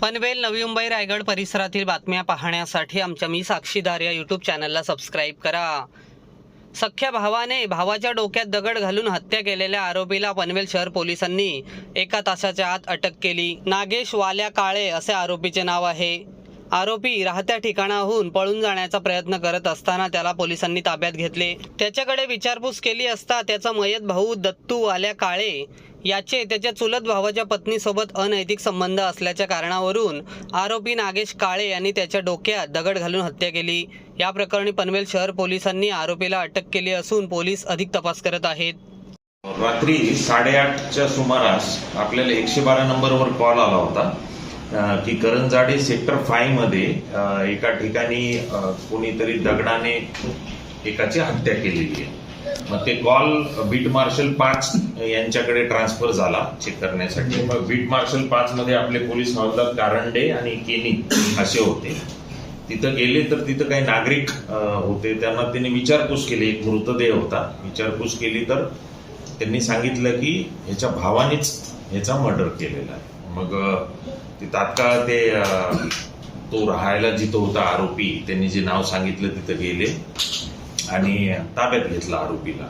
पनवेल नवी मुंबई रायगड परिसरातील बातम्या पाहण्यासाठी आमच्या मी साक्षीदार या यूट्यूब चॅनलला सबस्क्राईब करा. सख्या भावाने भावाच्या डोक्यात दगड घालून हत्या केलेल्या आरोपीला पनवेल शहर पोलिसांनी एका तासाच्या आत अटक केली. नागेश वाल्या काळे असे आरोपीचे नाव आहे. आरोपी राहत्या ठिकाणाहून पळून जाण्याचा प्रयत्न करत असताना त्याला पोलिसांनी ताब्यात घेतले. त्याच्याकडे विचारपूस केली असता त्याचा मयत भाऊ दत्तू वाल्या काळे याचे त्याच्या चुलत भावाच्या पत्नीसोबत अनैतिक संबंध असल्याच्या कारणावरून आरोपी नागेश काळे यांनी त्याच्या डोक्यात दगड घालून हत्या केली. या प्रकरणी पनवेल शहर पोलिसांनी आरोपीला अटक केली असून पोलीस अधिक तपास करत आहेत. रात्री साडेआठच्या सुमारास आपल्याला एकशे बारा नंबरवर कॉल आला होता की करंजाडे सेक्टर फायमध्ये एका ठिकाणी कोणीतरी दगडाने एकाची हत्या केलेली आहे. मग ते कॉल बीट मार्शल पाच यांच्याकडे ट्रान्सफर झाला चेक करण्यासाठी. मग बीट मार्शल पाच मध्ये आपले पोलीस हवालदार कारंडे आणि केनी असे होते. तिथं गेले तर तिथं काही नागरिक होते. त्यांना त्यांनी विचारपूस केली. एक मृतदेह होता. विचारपूस केली तर त्यांनी सांगितलं की ह्याच्या भावानेच ह्याचा मर्डर केलेला आहे. मग ते तात्काळ ते तो राहायला जिथं होता आरोपी त्यांनी जे नाव सांगितलं तिथं गेले. आणि ताब्यात घेतला आरोपीला.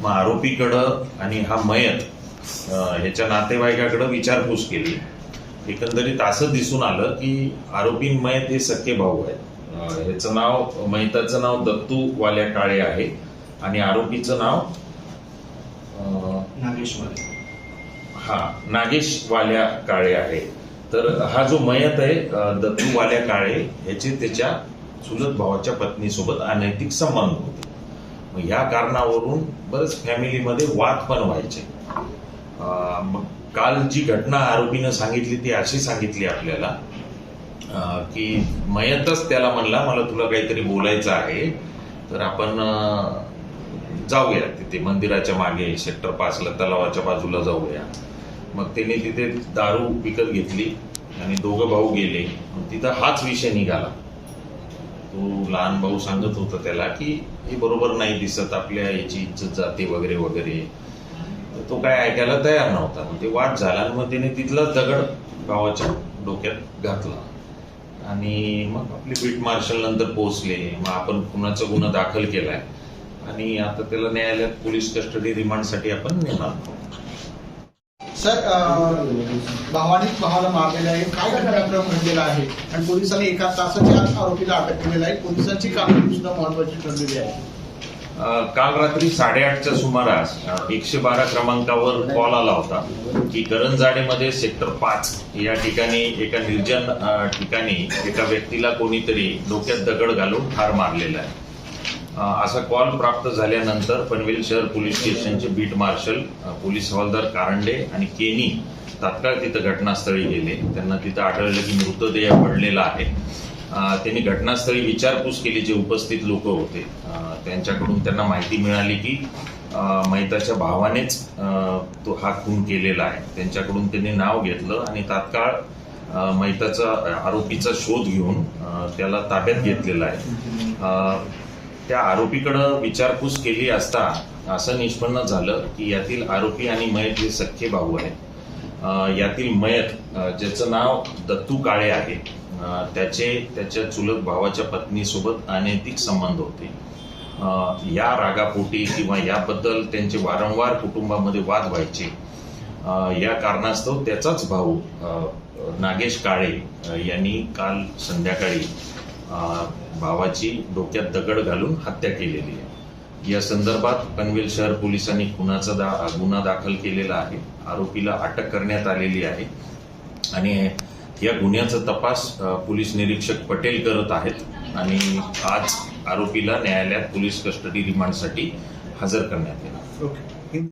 मग आरोपीकडं आणि हा मयत ह्याच्या नातेवाईकाकडं विचारपूस केली. एकंदरीत असं दिसून आलं की आरोपी मयत हे सख्खे भाऊ आहेत. ह्याचं नाव मयताचं नाव दत्तू वाल्या काळे आहे आणि आरोपीचं नाव अं, नागेश्वर हा नागेश वाल्या काळे आहे. तर हा जो मयत आहे दत्तू वाल्या काळे ह्याचे त्याच्या चुलत भावाच्या पत्नीसोबत अनैतिक संबंध होते. मग ह्या कारणावरून बरेच फॅमिलीमध्ये वाद पण व्हायचे. मग काल जी घटना आरोपीनं सांगितली ती अशी सांगितली आपल्याला की मयतच त्याला म्हणला मला तुला काहीतरी बोलायचं आहे तर आपण जाऊया तिथे मंदिराच्या मागे सेक्टर पाचला तलावाच्या बाजूला जाऊया. मग त्याने तिथे दारू विकत घेतली आणि दोघं भाऊ गेले. मग तिथं हाच विषय निघाला. तो लहान भाऊ सांगत होता त्याला की हे बरोबर नाही दिसत आपल्या याची इज्जत जाते वगैरे वगैरे. तर तो काय ऐकायला तयार नव्हता. मग ते वाद झाला आणि मग त्याने तिथलाच दगड भावाच्या डोक्यात घातला. आणि मग आपले बीट मार्शल नंतर पोहोचले. मग आपण कुणाचा गुन्हा दाखल केलाय? आणि आता त्याला न्यायालयात पोलीस कस्टडी रिमांडसाठी आपण नेणार आहोत. सर भावानेच भावाला मारलेलं आहे. काय घटनाक्रम घडलेला आहे? आणि पोलिसांनी एका तासाच्या आत आरोपीला अटक केलेला आहे. पोलिसांची कामगिरी सुद्धा महत्वाची ठरलेली आहे काल रात्री साडेआठच्या सुमारास एकशे बारा क्रमांकावर कॉल आला होता की करंजाडेमध्ये सेक्टर पाच या ठिकाणी एका निर्जन ठिकाणी एका व्यक्तीला कोणीतरी डोक्यात दगड घालून ठार मारलेला आहे. असा कॉल प्राप्त झाल्यानंतर पनवेल शहर पोलीस स्टेशनचे बीट मार्शल पोलीस हवालदार कारंडे आणि केनी तात्काळ तिथं घटनास्थळी गेले. त्यांना तिथं आढळलं की मृतदेह पडलेला आहे. त्यांनी घटनास्थळी विचारपूस केली जे उपस्थित लोक होते. त्यांच्याकडून त्यांना माहिती मिळाली की महिताच्या मैताच्या भावानेच तो हा खून केलेला आहे. त्यांच्याकडून त्यांनी नाव घेतलं आणि तात्काळ महिताचा मैताचा आरोपीचा शोध घेऊन त्याला ताब्यात घेतलेला आहे. त्या आरोपीकडं विचारपूस केली असता असं निष्पन्न झालं की यातील आरोपी आणि मयत हे सख्खे भाऊ आहेत. यातील मयत ज्याचं नाव दत्तू काळे आहे त्याचे त्याच्या चुलत भावाच्या पत्नीसोबत अनैतिक संबंध होते. या रागापोटी किंवा याबद्दल त्यांचे वारंवार कुटुंबामध्ये वाद व्हायचे. या कारणास्तव त्याचाच भाऊ नागेश काळे यांनी काल संध्याकाळी भावाची डोक्यात दगड घालून हत्या केलेली आहे. या संदर्भात पनवेल शहर पोलिसांनी खुनाचा दा गुन्हा दाखल केलेला आहे. आरोपीला अटक करण्यात आलेली आहे. आणि या गुन्ह्याचा तपास पोलीस निरीक्षक पटेल करत आहेत. आणि आज आरोपीला न्यायालयात पोलीस कस्टडी रिमांडसाठी हजर करण्यात येणार. ओके.